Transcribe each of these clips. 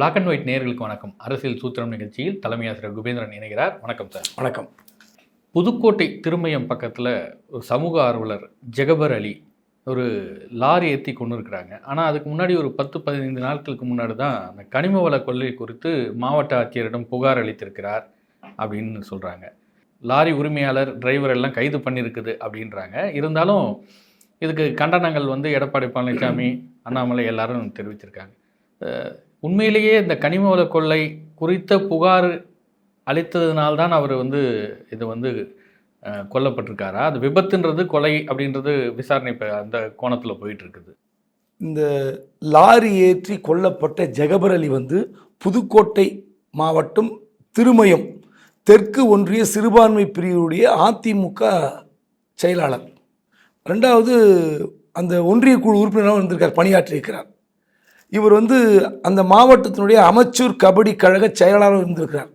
Black and white நேயர்களுக்கு வணக்கம். அரசியல் சூத்திரம் நிகழ்ச்சியில் தலைமை ஆசிரியர் குபேந்திரன் இணைகிறார். வணக்கம் சார் வணக்கம். புதுக்கோட்டை திருமயம் பக்கத்தில் ஒரு சமூக ஆர்வலர் ஜெகபர் அலி ஒரு லாரி ஏற்றி கொண்டு இருக்கிறாங்க. ஆனால் அதுக்கு முன்னாடி ஒரு பத்து பதினைந்து நாட்களுக்கு முன்னாடி தான் அந்த கனிம வள கொள்ளை குறித்து மாவட்ட ஆட்சியரிடம் புகார் அளித்திருக்கிறார் அப்படின்னு சொல்கிறாங்க லாரி உரிமையாளர் டிரைவர் எல்லாம் கைது பண்ணியிருக்குது அப்படின்றாங்க. இருந்தாலும் இதுக்கு கண்டனங்கள் வந்து எடப்பாடி பழனிசாமி அண்ணாமலை எல்லாரும் தெரிவிச்சிருக்காங்க. உண்மையிலேயே இந்த கனிம வள கொள்ளை குறித்த புகார் அளித்ததுனால்தான் அவர் வந்து இது வந்து கொல்லப்பட்டிருக்காரா? அது விபத்துன்றது கொலை அப்படின்றது விசாரணை இப்போ அந்த கோணத்தில் போயிட்டுருக்குது. இந்த லாரி ஏற்றி கொல்லப்பட்ட ஜெகபர் அலி வந்து புதுக்கோட்டை மாவட்டம் திருமயம் தெற்கு ஒன்றிய சிறுபான்மை பிரிவுடைய அதிமுக செயலாளர். ரெண்டாவது அந்த ஒன்றிய குழு உறுப்பினராக வந்திருக்கார் பணியாற்றியிருக்கிறார். இவர் வந்து அந்த மாவட்டத்தினுடைய அமைச்சூர் கபடி கழக செயலாளர் இருந்திருக்கிறார்.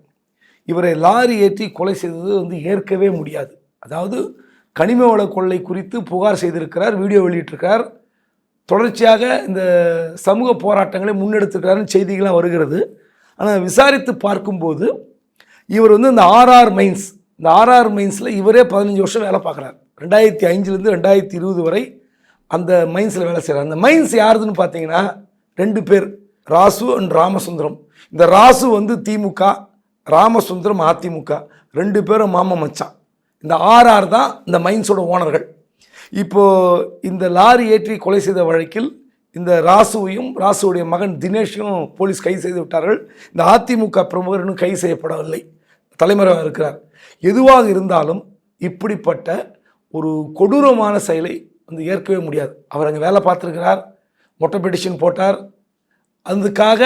இவரை லாரி ஏற்றி கொலை செய்தது வந்து ஏற்கவே முடியாது. அதாவது கனிம வள கொள்ளை குறித்து புகார் செய்திருக்கிறார் வீடியோ வெளியிட்டிருக்கிறார். தொடர்ச்சியாக இந்த சமூக போராட்டங்களை முன்னெடுத்திருக்கிறாருன்னு செய்திகள்லாம் வருகிறது. ஆனால் விசாரித்து பார்க்கும்போது இவர் வந்து இந்த ஆர்ஆர் மைன்ஸ் இந்த ஆர்ஆர் மைன்ஸில் இவரே பதினஞ்சு வருஷம் வேலை பார்க்குறாரு. ரெண்டாயிரத்தி அஞ்சுலேருந்து ரெண்டாயிரத்தி இருபது வரை அந்த மைன்ஸில் வேலை செய்கிறார். அந்த மைன்ஸ் யாருதுன்னு பார்த்தீங்கன்னா ரெண்டு பேர் ராசு அண்ட் ராமசுந்தரம். இந்த ராசு வந்து திமுக ராமசுந்தரம் அதிமுக. ரெண்டு பேரும் மாம மச்சான். இந்த ஆர்ஆர் தான் இந்த மைன்ஸோட ஓனர்கள். இப்போ இந்த லாரி ஏற்றி கொலை செய்த வழக்கில் இந்த ராசுவையும் ராசுவுடைய மகன் தினேஷையும் போலீஸ் கைது செய்து விட்டார்கள். இந்த அதிமுக பிரமுகர் இன்னும் கைது செய்யப்படவில்லை. தலைமறைவாக இருக்கிறார். எதுவாக இருந்தாலும் இப்படிப்பட்ட ஒரு கொடூரமான செயலை வந்து ஏற்கவே முடியாது. அவர் அங்கே வேலை பார்த்துருக்கிறார். மொட்டை பெட்டிஷன் போட்டார். அதுக்காக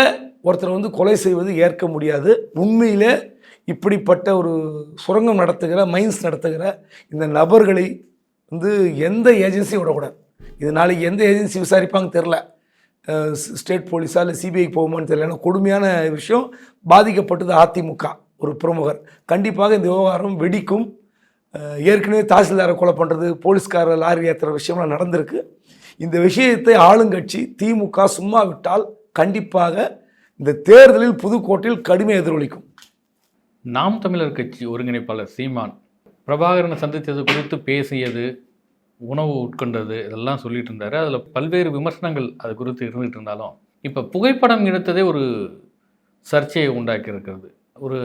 ஒருத்தரை வந்து கொலை செய்வது ஏற்க முடியாது. உண்மையிலே இப்படிப்பட்ட ஒரு சுரங்கம் நடத்துகிற மைன்ஸ் நடத்துகிற இந்த நபர்களை வந்து எந்த ஏஜென்சியும் விடக்கூடாது. இது நாளைக்கு எந்த ஏஜென்சி விசாரிப்பாங்க தெரில ஸ்டேட் போலீஸா இல்லை சிபிஐக்கு போகுமான்னு தெரியல. ஏன்னா கொடுமையான விஷயம். பாதிக்கப்பட்டது அதிமுக ஒரு பிரமுகர். கண்டிப்பாக இந்த விவகாரம் வெடிக்கும். ஏற்கனவே தாசில்தாரை கொலை பண்ணுறது போலீஸ்காரர் லாரி ஏற்றுற விஷயம்லாம் நடந்திருக்கு. இந்த விஷயத்தை ஆளுங்கட்சி திமுக சும்மா விட்டால் கண்டிப்பாக இந்த தேர்தலில் புதுக்கோட்டையில் கடுமை எதிரொலிக்கும். நாம் தமிழர் கட்சி ஒருங்கிணைப்பாளர் சீமான் பிரபாகரனை சந்தித்தது குறித்து பேசியது உணவு உட்கொண்டது இதெல்லாம் சொல்லிட்டு இருந்தாரு. அதில் பல்வேறு விமர்சனங்கள் அது குறித்து இருந்துகிட்டு இருந்தாலும் இப்போ புகைப்படம் எடுத்ததே ஒரு சர்ச்சையை உண்டாக்கி இருக்கிறது ஒரு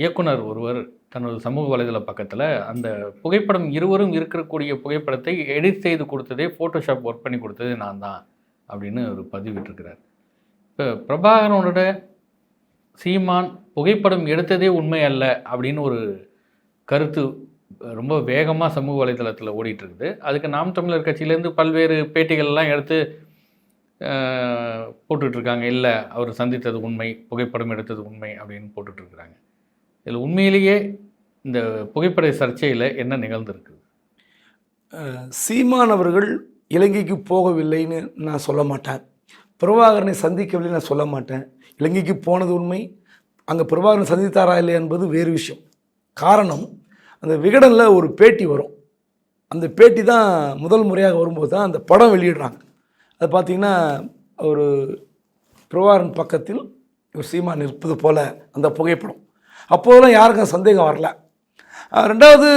இயக்குனர் ஒருவர் தனது சமூக வலைதள பக்கத்தில் அந்த புகைப்படம் இருவரும் இருக்கக்கூடிய புகைப்படத்தை எடிட் செய்து கொடுத்ததே ஃபோட்டோஷாப் ஒர்க் பண்ணி கொடுத்ததே நான் தான் அப்படின்னு ஒரு பதிவிட்டிருக்கிறார். இப்போ பிரபாகரனோட சீமான் புகைப்படம் எடுத்ததே உண்மை அல்ல அப்படின்னு ஒரு கருத்து ரொம்ப வேகமாக சமூக வலைதளத்தில் ஓடிட்டுருக்குது. அதுக்கு நாம் தமிழர் கட்சியிலேருந்து பல்வேறு பேட்டிகள்லாம் எடுத்து போட்டுட்ருக்காங்க இல்லை அவர் சந்தித்தது உண்மை புகைப்படம் எடுத்தது உண்மை அப்படின்னு போட்டுட்ருக்குறாங்க இதில் உண்மையிலேயே இந்த புகைப்பட சர்ச்சையில் என்ன நிகழ்ந்திருக்குது? சீமான் அவர்கள் இலங்கைக்கு போகவில்லைன்னு நான் சொல்ல மாட்டேன். பிரபாகரனை சந்திக்கவில்லை நான் சொல்ல மாட்டேன். இலங்கைக்கு போனது உண்மை. அங்கே பிரபாகரன் சந்தித்தாரா இல்லை என்பது வேறு விஷயம். காரணம் அந்த விகடனில் ஒரு பேட்டி வரும். அந்த பேட்டி தான் முதல் முறையாக வரும்போது தான் அந்த படம் வெளியிடுறாங்க. அது பார்த்திங்கன்னா ஒரு பிரபாகரன் பக்கத்தில் ஒரு சீமான் இருப்பது போல் அந்த புகைப்படம். அப்போதெல்லாம் யாருக்கும் சந்தேகம் வரல. ரெண்டாவது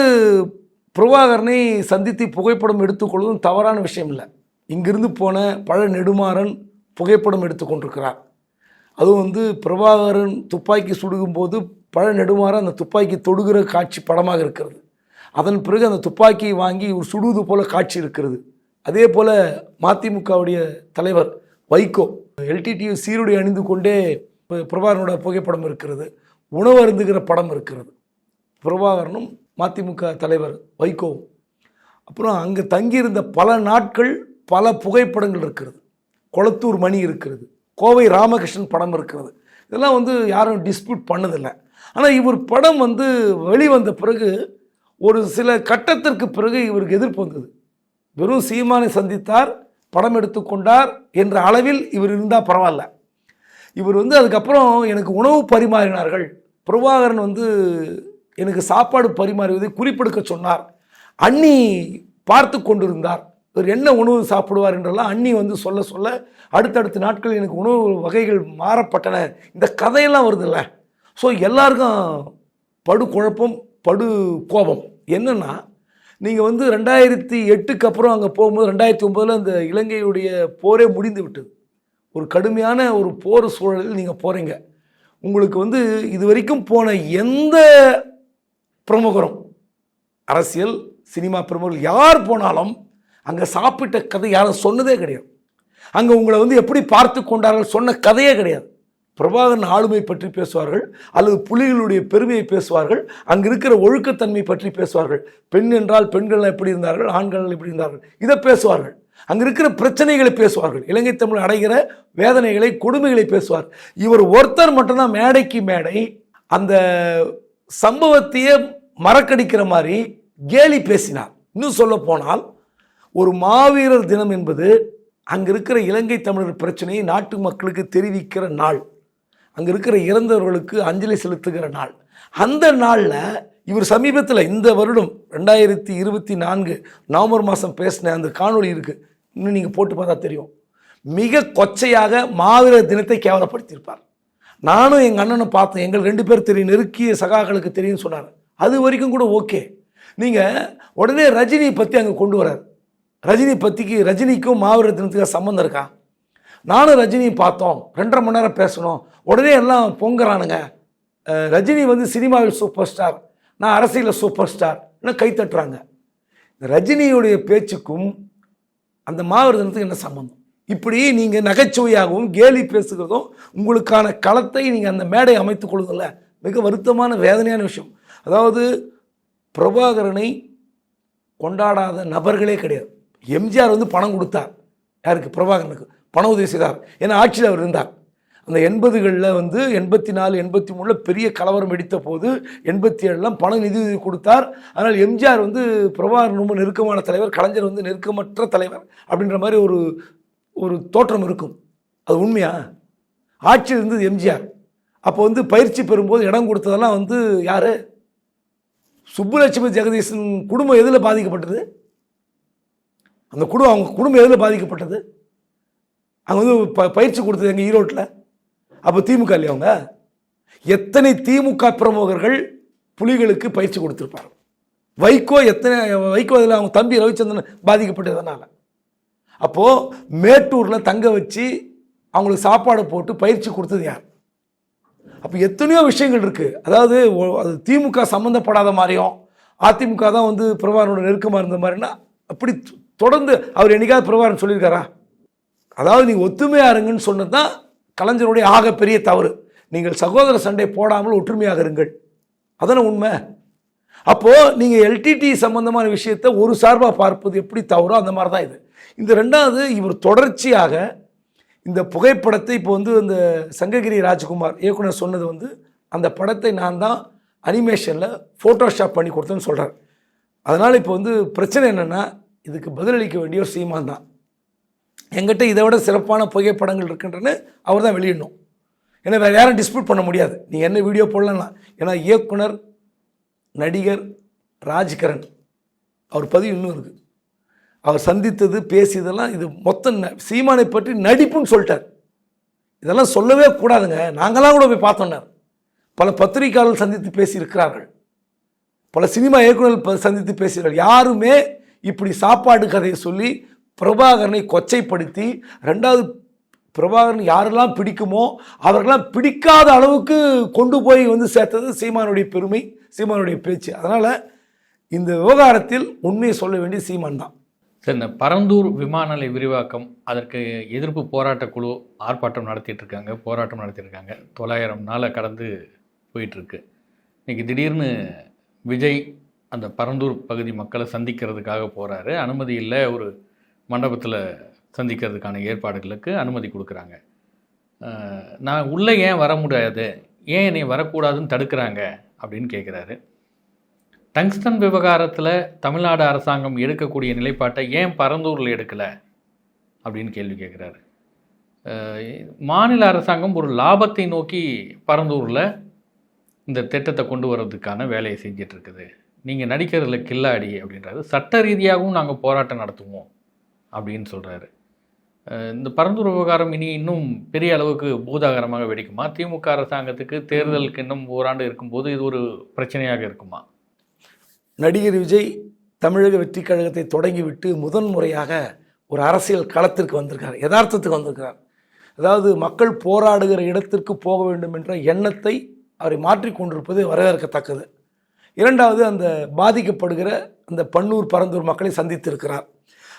பிரபாகரனை சந்தித்து புகைப்படம் எடுத்துக்கொள்வதும் தவறான விஷயம் இல்லை. இங்கிருந்து போன பழ நெடுமாறன் புகைப்படம் எடுத்துக்கொண்டிருக்கிறார் அதுவும் வந்து பிரபாகரன் துப்பாக்கி சுடுகும்போது பழ நெடுமாறன் அந்த துப்பாக்கி தொடுகிற காட்சி படமாக இருக்கிறது. அதன் பிறகு அந்த துப்பாக்கியை வாங்கி ஒரு சுடுவது போல காட்சி இருக்கிறது. அதே போல் மதிமுகவுடைய தலைவர் வைகோ எல்டிடியு சீருடை அணிந்து கொண்டே இப்போ பிரபாகரனோட புகைப்படம் இருக்கிறது. உணவு அருந்துகிற படம் இருக்கிறது. பிரபாகரனும் மதிமுக தலைவர் வைகோவும். அப்புறம் அங்கே தங்கியிருந்த பல நாட்கள் பல புகைப்படங்கள் இருக்கிறது. கொளத்தூர் மணி இருக்கிறது. கோவை ராமகிருஷ்ணன் படம் இருக்கிறது. இதெல்லாம் வந்து யாரும் டிஸ்பியூட் பண்ணதில்லை. ஆனால் இவர் படம் வந்து வெளிவந்த பிறகு ஒரு சில கட்டத்திற்கு பிறகு இவருக்கு எதிர்ப்பு வந்தது. வெறும் சீமானை சந்தித்தார் படம் எடுத்துக்கொண்டார் என்ற அளவில் இவர் இருந்தால் பரவாயில்ல. இவர் வந்து அதுக்கப்புறம் எனக்கு உணவு பரிமாறினார்கள். பிரபாகரன் வந்து எனக்கு சாப்பாடு பரிமாறுவதை குறிப்பெடுக்க சொன்னார். அண்ணி பார்த்து கொண்டிருந்தார். இவர் என்ன உணவு சாப்பிடுவார் என்றெல்லாம் அண்ணி வந்து சொல்ல சொல்ல அடுத்தடுத்த நாட்கள் எனக்கு உணவு வகைகள் மாறப்பட்டன. இந்த கதையெல்லாம் வருதுல்ல. ஸோ எல்லாருக்கும் படு குழப்பம் படு கோபம். என்னென்னா நீங்கள் வந்து ரெண்டாயிரத்தி எட்டுக்கு அப்புறம் அங்கே போகும்போது ரெண்டாயிரத்தி ஒம்பதில் அந்த இலங்கையுடைய போரே முடிந்து விட்டது. ஒரு கடுமையான ஒரு போர் சூழலில் நீங்கள் போகிறீங்க உங்களுக்கு வந்து இது வரைக்கும் போன எந்த பிரமுகரும் அரசியல் சினிமா பிரமுகர்கள் யார் போனாலும் அங்கே சாப்பிட்ட கதை யாரும் சொன்னதே கிடையாது. அங்கே உங்களை வந்து எப்படி பார்த்து கொண்டார்கள் சொன்ன கதையே கிடையாது. பிரபாகரன் ஆளுமை பற்றி பேசுவார்கள் அல்லது புலிகளுடைய பெருமையை பேசுவார்கள் அங்கே இருக்கிற ஒழுக்கத்தன்மை பற்றி பேசுவார்கள். பெண் என்றால் பெண்கள் எப்படி இருந்தார்கள் ஆண்கள் எப்படி இருந்தார்கள் இதை பேசுவார்கள். அங்கே இருக்கிற பிரச்சனைகளை பேசுவார்கள். இலங்கை தமிழ் அடைகிற வேதனைகளை கொடுமைகளை பேசுவார். இவர் ஒருத்தர் மட்டும்தான் மேடைக்கு மேடை அந்த சம்பவத்தையே மறக்கடிக்கிற மாதிரி கேலி பேசினார். இன்னும் சொல்ல போனால் ஒரு மாவீரர் தினம் என்பது அங்கே இருக்கிற இலங்கை தமிழர் பிரச்சனையை நாட்டு மக்களுக்கு தெரிவிக்கிற நாள். அங்கே இருக்கிற இறந்தவர்களுக்கு அஞ்சலி செலுத்துகிற நாள். அந்த நாளில் இவர் சமீபத்தில் இந்த வருடம் ரெண்டாயிரத்தி இருபத்தி நான்கு நவம்பர் மாதம் பேசின அந்த காணொலி இருக்குது இன்னும் நீங்கள் போட்டு பார்த்தா தெரியும். மிக கொச்சையாக மாவீரர் தினத்தை கேவலப்படுத்தியிருப்பார். நானும் எங்கள் அண்ணனை பார்த்தேன் எங்கள் ரெண்டு பேர் தெரியும் நெருக்கிய சகாக்களுக்கு தெரியும்னு சொன்னார். அது வரைக்கும் கூட ஓகே. நீங்கள் உடனே ரஜினியை பற்றி அங்கே கொண்டு வரார். ரஜினி பற்றிக்கு ரஜினிக்கும் மாவீரர் தினத்துக்கு சம்மந்தம் இருக்கா? நானும் ரஜினியும் பார்த்தோம். ரெண்டரை மணி நேரம் பேசணும். உடனே எல்லாம் பொங்குறானுங்க. ரஜினி வந்து சினிமாவில் சூப்பர் ஸ்டார். நான் அரசியலில் சூப்பர் ஸ்டார் கை தட்டுறாங்க? இந்த ரஜினியுடைய பேச்சுக்கும் அந்த மாவீரர் என்ன சம்பந்தம்? இப்படி நீங்கள் நகைச்சுவையாகவும் கேலி பேசுகிறதும் உங்களுக்கான களத்தை நீங்கள் அந்த மேடை அமைத்துக் கொள்ளுங்கள்ல மிக வருத்தமான வேதனையான விஷயம். அதாவது பிரபாகரனை கொண்டாடாத நபர்களே கிடையாது. எம்ஜிஆர் வந்து பணம் கொடுத்தார். யாருக்கு? பிரபாகரனுக்கு. பண உதவி செய்தார். ஏன்னா ஆட்சியில் அவர் இருந்தார். அந்த எண்பதுகளில் வந்து எண்பத்தி நாலு எண்பத்தி மூணில் பெரிய கலவரம் வெடித்த போது எண்பத்தி ஏழுலாம் பண நிதி கொடுத்தார். அதனால் எம்ஜிஆர் வந்து பிரபாகரன் ரொம்ப நெருக்கமான தலைவர் கலைஞர் வந்து நெருக்கமற்ற தலைவர் அப்படின்ற மாதிரி ஒரு ஒரு தோற்றம் இருக்கும். அது உண்மையா? ஆட்சி இருந்தது எம்ஜிஆர். அப்போ வந்து பயிற்சி பெறும்போது இடம் கொடுத்ததெல்லாம் வந்து யார்? சுப்புலட்சுமி ஜெகதீசன் குடும்பம் எதில் பாதிக்கப்பட்டது? அந்த குடும்பம் அவங்க குடும்பம் எதில் பாதிக்கப்பட்டது? அங்கே வந்து ப பயிற்சி கொடுத்தது எங்கள் ஈரோட்டில்? அப்போ திமுக இல்லையா அவங்க? எத்தனை திமுக பிரமுகர்கள் புலிகளுக்கு பயிற்சி கொடுத்துருப்பாங்க? வைகோ எத்தனை வைகோ இதில் அவங்க தம்பி ரவிச்சந்திரன் பாதிக்கப்பட்டதுனால. அப்போது மேட்டூரில் தங்க வச்சு அவங்களுக்கு சாப்பாடு போட்டு பயிற்சி கொடுத்தது யார்? அப்போ எத்தனையோ விஷயங்கள் இருக்குது அதாவது அது திமுக சம்மந்தப்படாத மாதிரியும் அதிமுக தான் வந்து பிரபாகரனோட நெருக்கமாக இருந்த மாதிரின்னா அப்படி தொடர்ந்து அவர் என்னைக்காவது பிரபாகரன் சொல்லியிருக்காரா? அதாவது நீங்கள் ஒத்துமையாக இருங்கன்னு சொன்னது தான் கலைஞருடைய ஆகப்பெரிய தவறு. நீங்கள் சகோதர சண்டை போடாமல் ஒற்றுமையாக இருங்கள். அதான உண்மை? அப்போது நீங்கள் எல்டிடி சம்பந்தமான விஷயத்தை ஒரு சார்பாக பார்ப்பது எப்படி தவறோ அந்த மாதிரி தான் இது. இந்த ரெண்டாவது இவர் தொடர்ச்சியாக இந்த புகைப்படத்தை இப்போ வந்து இந்த சங்ககிரி ராஜ்குமார் இயக்குனர் சொன்னது வந்து அந்த படத்தை நான் தான் அனிமேஷனில் ஃபோட்டோஷாப் பண்ணி கொடுத்தேன்னு சொல்கிறார் அதனால் இப்போ வந்து பிரச்சனை என்னென்னா இதுக்கு பதிலளிக்க வேண்டிய ஒரு சீமான் தான். எங்கிட்ட இதை விட சிறப்பான புகைப்படங்கள் இருக்குன்றன்னு அவர் தான் வெளியிடணும். ஏன்னா வேறு யாரும் டிஸ்பியூட் பண்ண முடியாது. நீ என்ன வீடியோ போடலாம் ஏன்னா இயக்குனர் நடிகர் ராஜ்கரன் அவர் பதிவு இன்னும் இருக்குது அவர் சந்தித்தது பேசியதெல்லாம் இது மொத்தம் ந- சீமானை பற்றி நடிப்புன்னு சொல்லிட்டார். இதெல்லாம் சொல்லவே கூடாதுங்க. நாங்களாம் கூட போய் பார்த்தோன்னார் பல பத்திரிகையாளர்கள் சந்தித்து பேசியிருக்கிறார்கள். பல சினிமா இயக்குநர்கள் சந்தித்து பேசுகிறார்கள் யாருமே இப்படி சாப்பாடு கதையை சொல்லி பிரபாகரனை கொச்சைப்படுத்தி ரெண்டாவது பிரபாகரன் யாரெல்லாம் பிடிக்குமோ அவர்களெல்லாம் பிடிக்காத அளவுக்கு கொண்டு போய் வந்து சேர்த்தது சீமானுடைய பெருமை சீமானுடைய பேச்சு. அதனால் இந்த விவகாரத்தில் உண்மையை சொல்ல வேண்டிய சீமான் தான். சரி இந்த பரந்தூர் விமான நிலைய விரிவாக்கம் அதற்கு எதிர்ப்பு போராட்டக் குழு ஆர்ப்பாட்டம் நடத்திட்டு இருக்காங்க போராட்டம் நடத்தியிருக்காங்க தொள்ளாயிரம் நாளை கடந்து போயிட்டுருக்கு இன்றைக்கி திடீர்னு விஜய் அந்த பரந்தூர் பகுதி மக்களை சந்திக்கிறதுக்காக போகிறாரு அனுமதி இல்லை ஒரு மண்டபத்தில் சந்திக்கிறதுக்கான ஏற்பாடுகளுக்கு அனுமதி கொடுக்குறாங்க. நான் உள்ளே ஏன் வர முடியாது? ஏன் என்னை வரக்கூடாதுன்னு தடுக்கிறாங்க? அப்படின்னு கேட்குறாரு டங்ஸ்டன் விவகாரத்தில் தமிழ்நாடு அரசாங்கம் எடுக்கக்கூடிய நிலைப்பாட்டை ஏன் பரந்தூரில் எடுக்கலை? அப்படின்னு கேள்வி கேட்குறாரு மாநில அரசாங்கம் ஒரு லாபத்தை நோக்கி பரந்தூரில் இந்த திட்டத்தை கொண்டு வர்றதுக்கான வேலையை செஞ்சிட்ருக்குது நீங்கள் நடிக்கிறதுல கில்லாடி அப்படின்றாரு. சட்ட ரீதியாகவும் நாங்கள் போராட்டம் நடத்துவோம். அப்படின்னு சொல்கிறாரு இந்த பரந்தூர் விவகாரம் இனி இன்னும் பெரிய அளவுக்கு பூதாகரமாக வெடிக்குமா? திமுக அரசாங்கத்துக்கு தேர்தலுக்கு இன்னும் ஓராண்டு இருக்கும்போது இது ஒரு பிரச்சனையாக இருக்குமா? நடிகர் விஜய் தமிழக வெற்றி கழகத்தை தொடங்கிவிட்டு முதன் முறையாக ஒரு அரசியல் களத்திற்கு வந்திருக்கார். யதார்த்தத்துக்கு வந்திருக்கிறார் அதாவது மக்கள் போராடுகிற இடத்திற்கு போக வேண்டும் என்ற எண்ணத்தை அவரை மாற்றிக்கொண்டிருப்பது வரவேற்கத்தக்கது. இரண்டாவது அந்த பாதிக்கப்படுகிற அந்த பன்னூர் பரந்தூர் மக்களை சந்தித்திருக்கிறார்.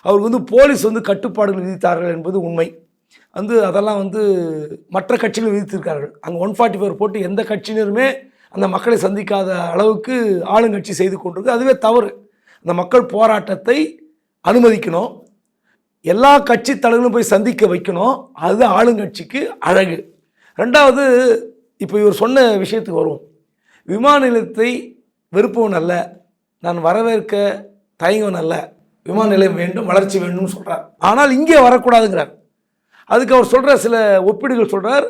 அவருக்கு வந்து போலீஸ் வந்து கட்டுப்பாடுகள் விதித்தார்கள் என்பது உண்மை. வந்து அதெல்லாம் வந்து மற்ற கட்சிகள் விதித்திருக்கார்கள். அங்கே ஒன் ஃபார்ட்டி ஃபோர் போட்டு எந்த கட்சியினருமே அந்த மக்களை சந்திக்காத அளவுக்கு ஆளுங்கட்சி செய்து கொண்டிருக்கு. அதுவே தவறு. அந்த மக்கள் போராட்டத்தை அனுமதிக்கணும். எல்லா கட்சி தலைவர்களும் போய் சந்திக்க வைக்கணும். அது ஆளுங்கட்சிக்கு அழகு. ரெண்டாவது இப்போ இவர் சொன்ன விஷயத்துக்கு வருவோம். விமான நிலையத்தை வெறுப்பவன் அல்ல. நான் வரவேற்க தயங்கவன் அல்ல. விமான நிலையம் வேண்டும் வளர்ச்சி வேண்டும்னு சொல்கிறார் ஆனால் இங்கே வரக்கூடாதுங்கிறார். அதுக்கு அவர் சொல்கிற சில ஒப்பீடுகள் சொல்கிறார்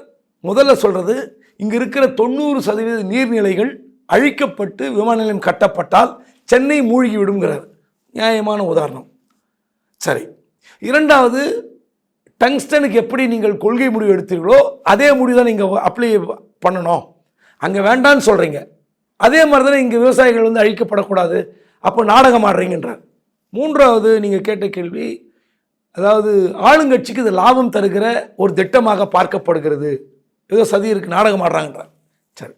முதல்ல சொல்கிறது இங்கே இருக்கிற தொண்ணூறு சதவீத நீர்நிலைகள் அழிக்கப்பட்டு விமான நிலையம் கட்டப்பட்டால் சென்னை மூழ்கி விடுங்கிறார் நியாயமான உதாரணம். சரி. இரண்டாவது டங்ஸ்டனுக்கு எப்படி நீங்கள் கொள்கை முடிவு எடுத்தீர்களோ அதே முடிவு தான் நீங்கள் அப்ளை பண்ணணும். அங்கே வேண்டான்னு சொல்கிறீங்க அதே மாதிரி தானே இங்கே விவசாயிகள் வந்து அழிக்கப்படக்கூடாது. அப்போ நாடகம் ஆடுறீங்கன்றார். மூன்றாவது நீங்கள் கேட்ட கேள்வி அதாவது ஆளுங்கட்சிக்கு இது லாபம் தருகிற ஒரு திட்டமாக பார்க்கப்படுகிறது. ஏதோ சதி இருக்கு நாடகம் ஆடுறாங்கன்றான் சரி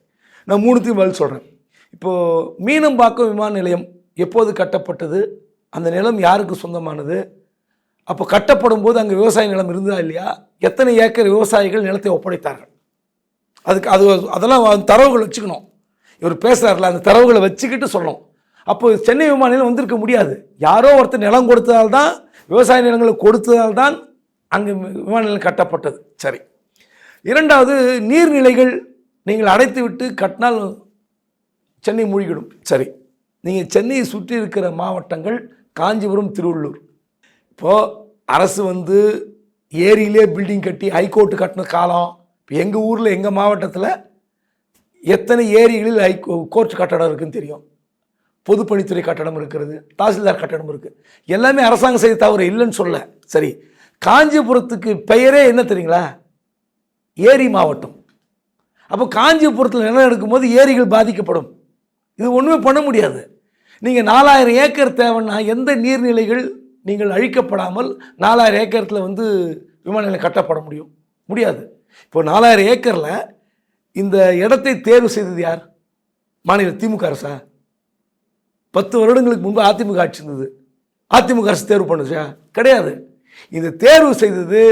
நான் மூணுத்தையும் பதில் சொல்கிறேன் இப்போது மீனம்பாக்கம் விமான நிலையம் எப்போது கட்டப்பட்டது? அந்த நிலம் யாருக்கு சொந்தமானது? அப்போ கட்டப்படும் போது அங்கே விவசாய நிலம் இருந்ததா இல்லையா? எத்தனை ஏக்கர் விவசாயிகள் நிலத்தை ஒப்படைத்தார்கள்? அதுக்கு அது அதெல்லாம் தரவுகள் வச்சுக்கணும். இவர் பேசுகிறார்ல அந்த தரவுகளை வச்சுக்கிட்டு சொல்லணும். அப்போ சென்னை விமான நிலையம் வந்திருக்க முடியாது. யாரோ ஒருத்தர் நிலம் கொடுத்ததால் தான் விவசாய நிலங்களை கொடுத்ததால் தான் அங்கே விமான நிலையம் கட்டப்பட்டது. சரி. இரண்டாவது நீர்நிலைகள் நீங்கள் அடைத்து விட்டு கட்டினால் சென்னை மூழ்கிடும் சரி. நீங்கள் சென்னையை சுற்றி இருக்கிற மாவட்டங்கள் காஞ்சிபுரம் திருவள்ளூர். இப்போது அரசு வந்து ஏரியிலே பில்டிங் கட்டி ஹைகோர்ட்டு கட்டின காலம். இப்போ எங்கள் ஊரில் எங்கள் மாவட்டத்தில் எத்தனை ஏரிகளில் ஹை கோர்ட் கட்டடம் இருக்குன்னு தெரியும். பொதுப்பணித்துறை கட்டடம் இருக்கிறது தாசில்தார் கட்டடம் இருக்குது எல்லாமே அரசாங்கம் செய்த தவறு இல்லைன்னு சொல்ல சரி காஞ்சிபுரத்துக்கு பெயரே என்ன தெரியுங்களா? ஏரி மாவட்டம். அப்போ காஞ்சிபுரத்தில் நிலம் எடுக்கும்போது ஏரிகள் பாதிக்கப்படும். இது ஒன்றுமே பண்ண முடியாது. நீங்கள் நாலாயிரம் ஏக்கர் தேவைன்னா எந்த நீர்நிலைகள் நீங்கள் அழிக்கப்படாமல் நாலாயிரம் ஏக்கரத்தில் வந்து விமான நிலையம் கட்டப்பட முடியும். முடியாது. இப்போ நாலாயிரம் ஏக்கரில் இந்த இடத்தை தேர்வு செய்தது யார்? மாநில திமுக அரசா? பத்து வருடங்களுக்கு முன்பு அதிமுக ஆட்சி இருந்தது. அதிமுக அரசு தேர்வு பண்ணுச்சா? கிடையாது. இந்த தேர்வு செய்தது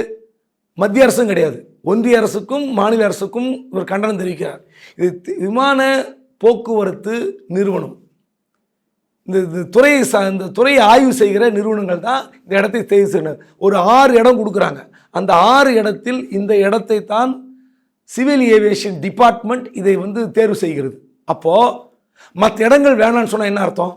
மத்திய அரசும் கிடையாது. ஒன்றிய அரசுக்கும் மாநில அரசுக்கும் இவர் கண்டனம் தெரிவிக்கிறார். இது விமான போக்குவரத்து நிறுவனம். இந்த துறையை சா இந்த துறையை ஆய்வு செய்கிற நிறுவனங்கள் தான் இந்த இடத்தை தேர்வு செய்யணும் ஒரு ஆறு இடம் கொடுக்குறாங்க. அந்த ஆறு இடத்தில் இந்த இடத்தை தான் சிவில் ஏவியேஷன் டிபார்ட்மெண்ட் இதை வந்து தேர்வு செய்கிறது. அப்போது மற்ற இடங்கள் வேணாம்னு சொன்னால் என்ன அர்த்தம்?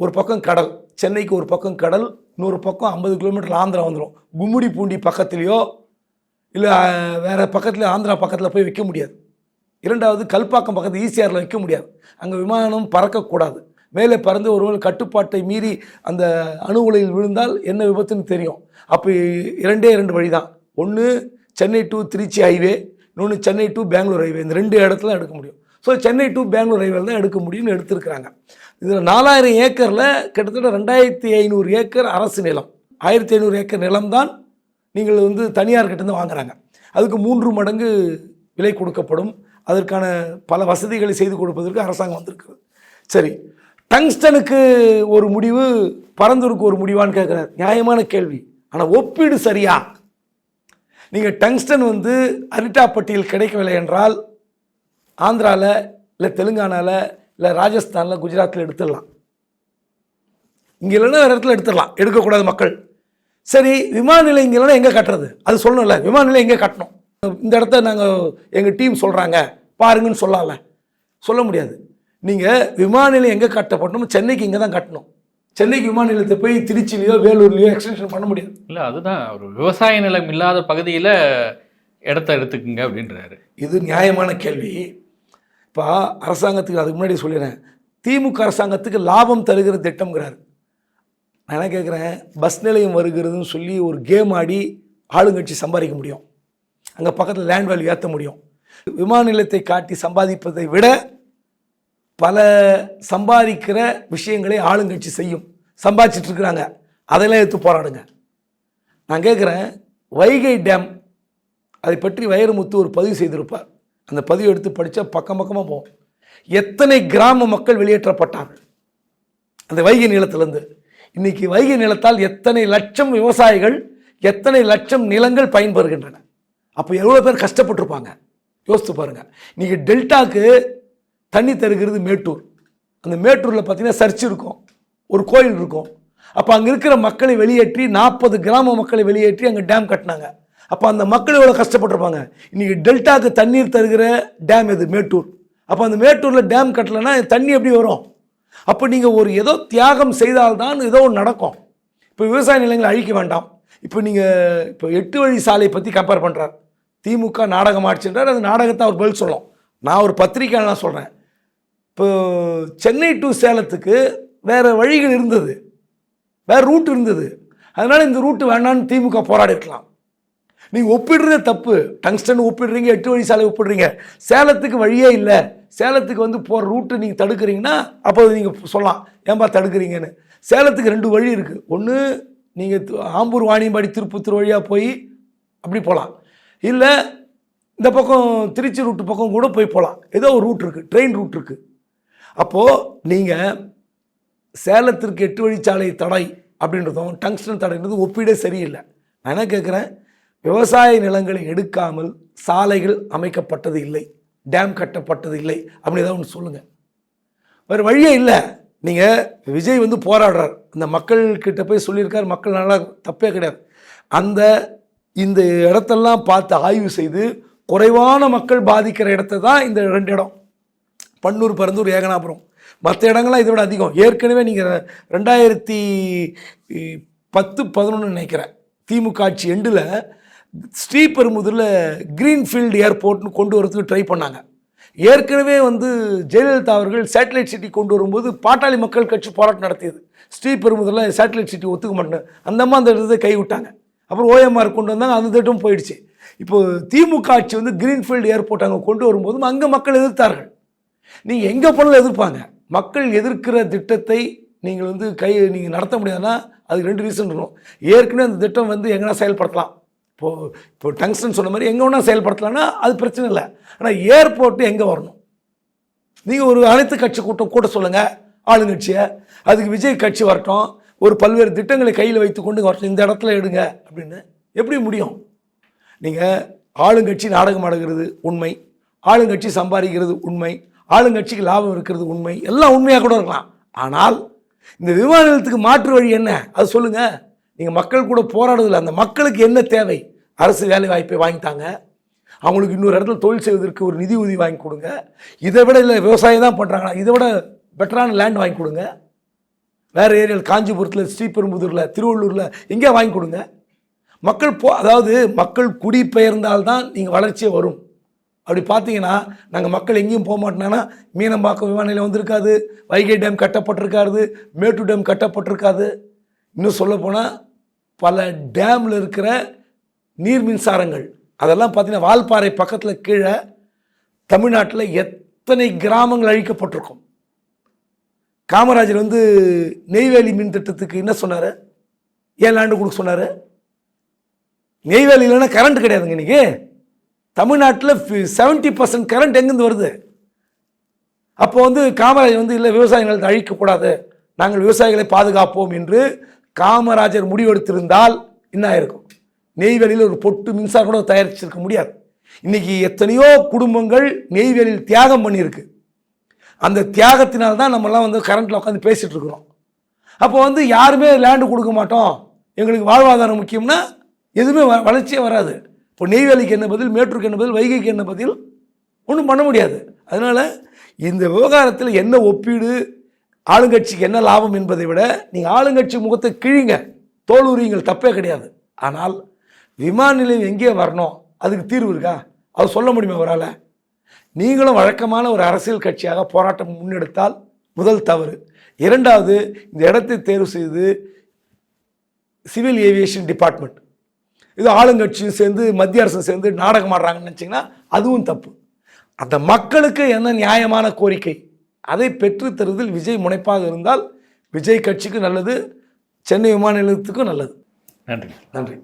ஒரு பக்கம் கடல். சென்னைக்கு ஒரு பக்கம் கடல் இன்னொரு பக்கம் ஐம்பது கிலோமீட்டர் ஆந்திரா வந்துடும் கும்முடி பூண்டி பக்கத்துலேயோ இல்லை வேறு பக்கத்தில் ஆந்திரா பக்கத்தில் போய் வைக்க முடியாது. இரண்டாவது கல்பாக்கம் பக்கத்தில் ஈசிஆரில் வைக்க முடியாது. அங்கே விமானம் பறக்கக்கூடாது மேலே பறந்து ஒருவேளை கட்டுப்பாட்டை மீறி அந்த அணு உலையில் விழுந்தால் என்ன விபத்துன்னு தெரியும். அப்போ இரண்டே இரண்டு வழி தான் ஒன்று சென்னை டு திருச்சி ஹைவே இன்னொன்று சென்னை டு பெங்களூர் ஹைவே இந்த ரெண்டு இடத்துல எடுக்க முடியும். ஸோ சென்னை டு பெங்களூர் ரயில்வேல் தான் எடுக்க முடியும்னு எடுத்திருக்கிறாங்க. இதில் நாலாயிரம் ஏக்கரில் கிட்டத்தட்ட ரெண்டாயிரத்தி ஐநூறு ஏக்கர் அரசு நிலம். ஆயிரத்தி ஐநூறு ஏக்கர் நிலம் தான் நீங்கள் வந்து தனியார் கிட்டேருந்து வாங்குறாங்க. அதுக்கு மூன்று மடங்கு விலை கொடுக்கப்படும். அதற்கான பல வசதிகளை செய்து கொடுப்பதற்கு அரசாங்கம் வந்திருக்கிறது. சரி டங்ஸ்டனுக்கு ஒரு முடிவு பரந்தூருக்கு ஒரு முடிவான்னு கேட்குறாரு நியாயமான கேள்வி. ஆனால் ஒப்பீடு சரியா? நீங்கள் டங்ஸ்டன் வந்து அரிட்டாப்பட்டியில் கிடைக்கவில்லை என்றால் ஆந்திராவில் இல்லை தெலுங்கானாவில் இல்லை ராஜஸ்தானில் குஜராத்தில் எடுத்துடலாம். இங்கே இல்லைன்னா வேறு இடத்துல எடுத்துடலாம். எடுக்கக்கூடாது மக்கள். சரி விமான நிலையம் இங்கே இல்லைன்னா எங்கே கட்டுறது? அது சொல்லணும்ல. விமான நிலையம் எங்கே கட்டணும்? இந்த இடத்த நாங்கள் எங்கள் டீம் சொல்கிறாங்க பாருங்கன்னு சொல்லலாம்ல சொல்ல முடியாது. நீங்கள் விமான நிலையம் எங்கே கட்டப்படணும் சென்னைக்கு இங்கே தான் கட்டணும். சென்னைக்கு விமான நிலையத்தை போய் திருச்சிலையோ வேலூர்லையோ எக்ஸ்டென்ஷன் பண்ண முடியாது. இல்லை அதுதான். ஒரு விவசாய நிலம் இல்லாத பகுதியில் இடத்த எடுத்துக்குங்க அப்படின்றாரு. இது நியாயமான கேள்வி. இப்போ அரசாங்கத்துக்கு அதுக்கு முன்னாடி சொல்லிடுறேன். திமுக அரசாங்கத்துக்கு லாபம் தருகிற திட்டம்ங்கிறார். நான் என்ன கேட்குறேன்? பஸ் நிலையம் வருகிறதுன்னு சொல்லி ஒரு கேம் ஆடி ஆளுங்கட்சி சம்பாதிக்க முடியும். அங்கே பக்கத்தில் லேண்ட் வேல்யூ ஏற்ற முடியும். விமான நிலையத்தை காட்டி சம்பாதிப்பதை விட பல சம்பாதிக்கிற விஷயங்களை ஆளுங்கட்சி செய்யும். சம்பாதிச்சிட்ருக்குறாங்க அதெல்லாம் எடுத்து போராடுங்க. நான் கேட்குறேன் வைகை டேம் அதை பற்றி வைரமுத்து ஒரு பதிவு செய்திருப்பார். அந்த பதிவு எடுத்து படித்தா பக்கம் பக்கமாக போகும். எத்தனை கிராம மக்கள் வெளியேற்றப்பட்டார்கள்? அந்த வைகை நிலத்திலேருந்து. இன்னைக்கு வைகை நிலத்தால் எத்தனை லட்சம் விவசாயிகள் எத்தனை லட்சம் நிலங்கள் பயன்பெறுகின்றன? அப்போ எவ்வளோ பேர் கஷ்டப்பட்டிருப்பாங்க? யோசித்து பாருங்க. இன்றைக்கி டெல்டாக்கு தண்ணி தருகிறது மேட்டூர். அந்த மேட்டூரில் பார்த்தீங்கன்னா சர்ச் இருக்கும். ஒரு கோயில் இருக்கும். அப்போ அங்கே இருக்கிற மக்களை வெளியேற்றி நாற்பது கிராம மக்களை வெளியேற்றி அங்கே டேம் கட்டினாங்க. அப்போ அந்த மக்கள் எவ்வளோ கஷ்டப்பட்டிருப்பாங்க? இன்னைக்கு டெல்டாக்கு தண்ணீர் தருகிற டேம் எது? மேட்டூர். அப்போ அந்த மேட்டூரில் டேம் கட்டலைன்னா தண்ணி எப்படி வரும்? அப்போ நீங்கள் ஒரு ஏதோ தியாகம் செய்தால்தான் ஏதோ ஒன்று நடக்கும். இப்போ விவசாய நிலங்களை அழிக்க வேண்டாம். இப்போ நீங்கள் இப்போ எட்டு வழி சாலையை பற்றி கம்பேர் பண்ணுறார் திமுக நாடகம் ஆட்சின்றார் அது நாடகத்தை அவர் பதில் சொல்லும் நான் ஒரு பத்திரிக்கையாளர் சொல்கிறேன் இப்போ சென்னை டு சேலத்துக்கு வேறு வழிகள் இருந்தது. வேறு ரூட் இருந்தது. அதனால் இந்த ரூட்டு வேண்டாம்னு திமுக போராடி இருக்கலாம் நீங்கள் ஒப்பிடுறது தப்பு. டங்ஸ்டன் ஒப்பிடுறீங்க எட்டு வழி சாலை ஒப்பிடுறீங்க. சேலத்துக்கு வழியே இல்லை. சேலத்துக்கு வந்து போகிற ரூட்டு நீங்கள் தடுக்கிறீங்கன்னா அப்போ நீங்கள் சொல்லலாம். ஏன்பா தடுக்கிறீங்கன்னு. சேலத்துக்கு ரெண்டு வழி இருக்குது ஒன்று நீங்கள் ஆம்பூர் வாணியம்பாடி திருப்பத்தூர் வழியாக போய் அப்படி போகலாம் இல்லை இந்த பக்கம் திருச்சி ரூட்டு பக்கம் கூட போய் போகலாம் ஏதோ ஒரு ரூட் இருக்குது ட்ரெயின் ரூட் இருக்குது அப்போது நீங்கள் சேலத்திற்கு எட்டு வழிச்சாலை தடை அப்படின்றதும் டங்ஸ்டன் தடைன்றதும் ஒப்பீடே சரியில்லை. நான் என்ன கேட்குறேன் விவசாய நிலங்களை எடுக்காமல் சாலைகள் அமைக்கப்பட்டது இல்லை டேம் கட்டப்பட்டது இல்லை அப்படி ஏதாவது ஒன்று சொல்லுங்கள் வேறு வழியே இல்லை. நீங்கள் விஜய் வந்து போராடுறார். அந்த மக்கள்கிட்ட போய் சொல்லியிருக்கார் மக்கள் நல்லா தப்பே கிடையாது. அந்த இந்த இடத்தெல்லாம் பார்த்து ஆய்வு செய்து குறைவான மக்கள் பாதிக்கிற இடத்த தான் இந்த ரெண்டு இடம். பன்னூர் பரந்தூர் ஏகனாபுரம். மற்ற இடங்கள்லாம் இதை விட அதிகம். ஏற்கனவே நீங்கள் ரெண்டாயிரத்தி பத்து பதினொன்று நினைக்கிறேன். திமுக ஆட்சி எண்டில் ஸ்ரீபெரும்புதூரில் க்ரீன்ஃபீல்டு ஏர்போர்ட்னு கொண்டு வரதுக்கு ட்ரை பண்ணாங்க. ஏற்கனவே வந்து ஜெயலலிதா அவர்கள் சேட்டலைட் சிட்டி கொண்டு வரும்போது பாட்டாளி மக்கள் கட்சி போராட்டம் நடத்தியது. ஸ்ரீபெரும்புதூரில் சேட்டலைட் சிட்டி ஒத்துக்க மாட்டேன் அந்த அம்மா அந்த இடத்தை கைவிட்டாங்க அப்புறம் ஓஎம்ஆர் கொண்டு வந்தாங்க. அந்த திட்டம் போயிடுச்சு. இப்போ திமுக ஆட்சி வந்து க்ரீன்ஃபீல்டு ஏர்போர்ட் அங்கே கொண்டு வரும்போதும் அங்கே மக்கள் எதிர்த்தார்கள். நீங்கள் எங்கே போனாலும் எதிர்ப்பாங்க. மக்கள் எதிர்க்கிற திட்டத்தை நீங்கள் வந்து கை நீங்கள் நடத்த முடியாதுன்னா அதுக்கு ரெண்டு ரீசன் இருக்கும் ஏற்கனவே அந்த திட்டம் வந்து எங்கன்னா செயல்படுத்தலாம். இப்போது இப்போ டங்ஸ்டன் சொன்ன மாதிரி எங்கே வேணா செயல்படுத்தலாம்னா அது பிரச்சனை இல்லை. ஆனால் ஏர்போர்ட்டு எங்கே வரணும்? நீங்கள் ஒரு அனைத்து கட்சி கூட்டம் கூட சொல்லுங்கள் ஆளுங்கட்சியை. அதுக்கு விஜய் கட்சி வரட்டும். ஒரு பல்வேறு திட்டங்களை கையில் வைத்து கொண்டு வரட்டும். இந்த இடத்துல எடுங்க அப்படின்னு எப்படி முடியும்? நீங்கள் ஆளுங்கட்சி நாடகம் ஆடுகிறது உண்மை. ஆளுங்கட்சி சம்பாதிக்கிறது உண்மை. ஆளுங்கட்சிக்கு லாபம் இருக்கிறது உண்மை. எல்லாம் உண்மையாக கூட இருக்கலாம். ஆனால் இந்த விமான நிலையத்துக்கு மாற்று வழி என்ன? அது சொல்லுங்கள் நீங்கள் மக்கள் கூட போராடுதில்லை அந்த மக்களுக்கு என்ன தேவை? அரசு வேலை வாய்ப்பை வாங்கித்தாங்க. அவங்களுக்கு இன்னொரு இடத்துல தொழில் செய்வதற்கு ஒரு நிதி உதவி வாங்கி கொடுங்க. இதை விட இல்லை விவசாயம் தான் பண்ணுறாங்களா இதை விட பெட்டரான லேண்ட் வாங்கி கொடுங்க. வேறு ஏரியாவில் காஞ்சிபுரத்தில் ஸ்ரீபெரும்புதூரில் திருவள்ளூரில் எங்கே வாங்கி கொடுங்க. மக்கள் போ அதாவது மக்கள் குடிபெயர்ந்தால்தான் நீங்கள் வளர்ச்சியே வரும். அப்படி பார்த்தீங்கன்னா நாங்கள் மக்கள் எங்கேயும் போக மாட்டோம்னா மீனம்பாக்கம் விமான நிலையம் வந்திருக்காது வைகை டேம் கட்டப்பட்டிருக்காது மேட்டூர் டேம் கட்டப்பட்டிருக்காது. இன்னும் சொல்லப்போனால் பல டேமில் இருக்கிற நீர் மின்சாரங்கள் அதெல்லாம் பார்த்தீங்கன்னா வால்பாறை பக்கத்தில் கீழே தமிழ்நாட்டில் எத்தனை கிராமங்கள் அழிக்கப்பட்டிருக்கும். காமராஜர் வந்து நெய்வேலி மின் திட்டத்துக்கு என்ன சொன்னார்? ஏன் லேண்டு கொடுக்க சொன்னார். நெய்வேலி இல்லைன்னா கரண்ட் கிடையாதுங்க இன்னைக்கு. தமிழ்நாட்டில் செவன்ட்டி பர்சன்ட் கரண்ட் எங்கேருந்து வருது? அப்போ வந்து காமராஜர் வந்து இல்லை விவசாயிகள் அழிக்கக்கூடாது. நாங்கள் விவசாயிகளை பாதுகாப்போம் என்று காமராஜர் முடிவெடுத்திருந்தால் என்ன ஆயிருக்கும் நெய்வேலியில் ஒரு பொட்டு மின்சாரம் கூட தயாரிச்சிருக்க முடியாது. இன்னைக்கு எத்தனையோ குடும்பங்கள் நெய்வேலியில் தியாகம் பண்ணியிருக்கு. அந்த தியாகத்தினால தான் நம்மலாம் வந்து கரண்ட்டில் உட்காந்து பேசிகிட்டு இருக்கிறோம். அப்போ வந்து யாருமே லேண்டு கொடுக்க மாட்டோம். எங்களுக்கு வாழ்வாதாரம் முக்கியம்னா எதுவுமே வ- வளர்ச்சியே வராது. இப்போ நெய்வேலிக்கு என்ன பதில் மேட்டூருக்கு என்ன பதில் வைகைக்கு என்ன பதில்? ஒன்றும் பண்ண முடியாது. அதனால் இந்த விவகாரத்தில் என்ன ஒப்பீடு ஆளுங்கட்சிக்கு என்ன லாபம் என்பதை விட நீங்கள் ஆளுங்கட்சி முகத்தை கிழிங்க. தோலுரியுங்கள் தப்பே கிடையாது. ஆனால் விமான நிலையம் எங்கே வரணும்? அதுக்கு தீர்வு இருக்கா? அது சொல்ல முடியுமா அவரால்? நீங்களும் வழக்கமான ஒரு அரசியல் கட்சியாக போராட்டம் முன்னெடுத்தால் முதல் தவறு. இரண்டாவது இந்த இடத்தை தேர்வு செய்து சிவில் ஏவியேஷன் டிபார்ட்மெண்ட். இது ஆளுங்கட்சியும் சேர்ந்து மத்திய அரசும் சேர்ந்து நாடகம் ஆடுறாங்கன்னு நினச்சிங்கன்னா அதுவும் தப்பு. அந்த மக்களுக்கு என்ன நியாயமான கோரிக்கை? அதை பெற்றுத் தருவதில் விஜய் முனைப்பாக இருந்தால் விஜய் கட்சிக்கு நல்லது சென்னை விமான நிலையத்துக்கும் நல்லது. நன்றி. நன்றி.